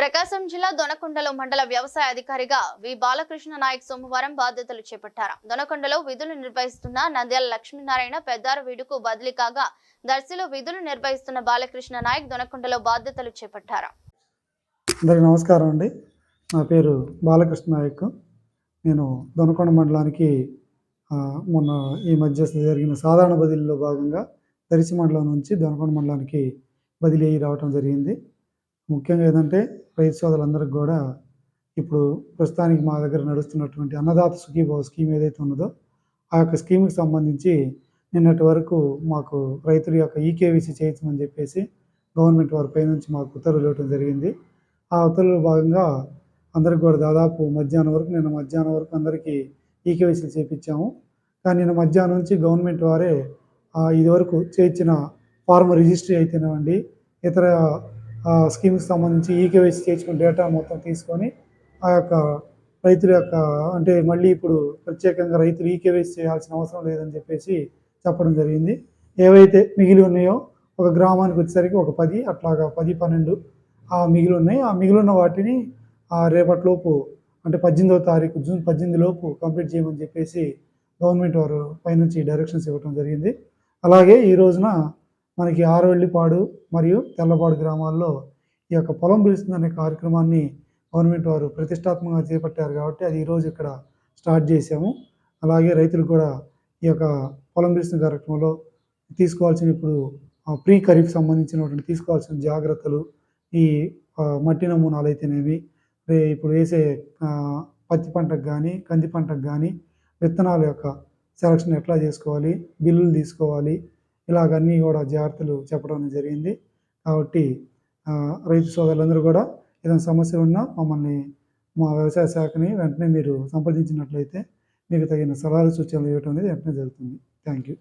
ప్రకాశం జిల్లా దొనకొండలో మండల వ్యవసాయ అధికారిగా వి బాలకృష్ణ నాయక్ సోమవారం బాధ్యతలు చేపట్టారు. దొనకొండలో విధులు నిర్వహిస్తున్న నంద్యాల లక్ష్మీనారాయణ పెద్దారు వీడుకు బదిలీ కాగా దర్శిలో విధులు నిర్వహిస్తున్న బాలకృష్ణ నాయక్ దొనకొండలో బాధ్యతలు చేపట్టారు. అందరికీ నమస్కారం అండి. నా పేరు బాలకృష్ణ నాయక్. నేను దొనకొండ మండలానికి మొన్న ఈ మధ్య జరిగిన సాధారణ బదిలీలో భాగంగా దరిచి మండలం నుంచి దొనకొండ మండలానికి బదిలీ అయ్యి రావటం జరిగింది. ముఖ్యంగా ఏంటంటే రైతు సోదరులందరికీ కూడా ఇప్పుడు ప్రస్తుతానికి మా దగ్గర నడుస్తున్నటువంటి అన్నదాత సుఖీభావ స్కీమ్ ఏదైతే ఉన్నదో ఆ యొక్క స్కీమ్కి సంబంధించి నిన్నటి వరకు మాకు రైతుల యొక్క ఈకేవీసీ చేయించమని చెప్పేసి గవర్నమెంట్ వారి పై నుంచి మాకు ఉత్తర్వులు ఇవ్వడం జరిగింది. ఆ ఉత్తర్వుల భాగంగా అందరికి కూడా దాదాపు మధ్యాహ్నం వరకు నిన్న మధ్యాహ్నం వరకు అందరికీ ఈకేవీసీలు చేయించాము కానీ నిన్న మధ్యాహ్నం నుంచి గవర్నమెంట్ వారే ఇది ఇదివరకు చేయించిన ఫార్మ్ రిజిస్ట్రీ అయితేనేవండి ఇతర స్కీమ్కి సంబంధించి ఈకేవైసీ చేయించుకున్న డేటా మొత్తం తీసుకొని ఆ యొక్క రైతుల యొక్క అంటే మళ్ళీ ఇప్పుడు ప్రత్యేకంగా రైతులు ఈకేవైసీ చేయాల్సిన అవసరం లేదని చెప్పేసి చెప్పడం జరిగింది. ఏవైతే మిగిలి ఉన్నాయో ఒక గ్రామానికి వచ్చేసరికి ఒక పది అట్లాగా పది పన్నెండు ఆ మిగిలి ఉన్నాయి. ఆ మిగిలిన వాటిని రేపటిలోపు అంటే పద్దెనిమిదో తారీఖు జూన్ పద్దెనిమిది లోపు కంప్లీట్ చేయమని చెప్పేసి గవర్నమెంట్ వారు పైనుంచి డైరెక్షన్స్ ఇవ్వడం జరిగింది. అలాగే ఈ రోజున మనకి ఆరవెల్లిపాడు మరియు తెల్లపాడు గ్రామాల్లో ఈ యొక్క పొలం పిలుస్తుందనే కార్యక్రమాన్ని గవర్నమెంట్ వారు ప్రతిష్టాత్మకంగా చేపట్టారు కాబట్టి అది ఈరోజు ఇక్కడ స్టార్ట్ చేశాము. అలాగే రైతులు కూడా ఈ యొక్క పొలం పిలుస్తున్న కార్యక్రమంలో తీసుకోవాల్సిన ఇప్పుడు ప్రీ ఖరీఫ్ సంబంధించినటువంటి తీసుకోవాల్సిన జాగ్రత్తలు ఈ మట్టి నమూనాలు అయితేనేవి ఇప్పుడు వేసే పత్తి పంటకు కానీ కంది పంటకు కానీ విత్తనాల యొక్క సెలక్షన్ ఎట్లా చేసుకోవాలి బిల్లులు తీసుకోవాలి ఇలాగన్నీ కూడా జాగ్రత్తలు చెప్పడం అనేది జరిగింది. కాబట్టి రైతు సోదరులందరూ కూడా ఏదైనా సమస్య ఉన్నా మమ్మల్ని మా వ్యవసాయ శాఖని వెంటనే మీరు సంప్రదించినట్లయితే మీకు తగిన సలహాలు సూచనలు ఇవ్వడం అనేది వెంటనే జరుగుతుంది. Thank you.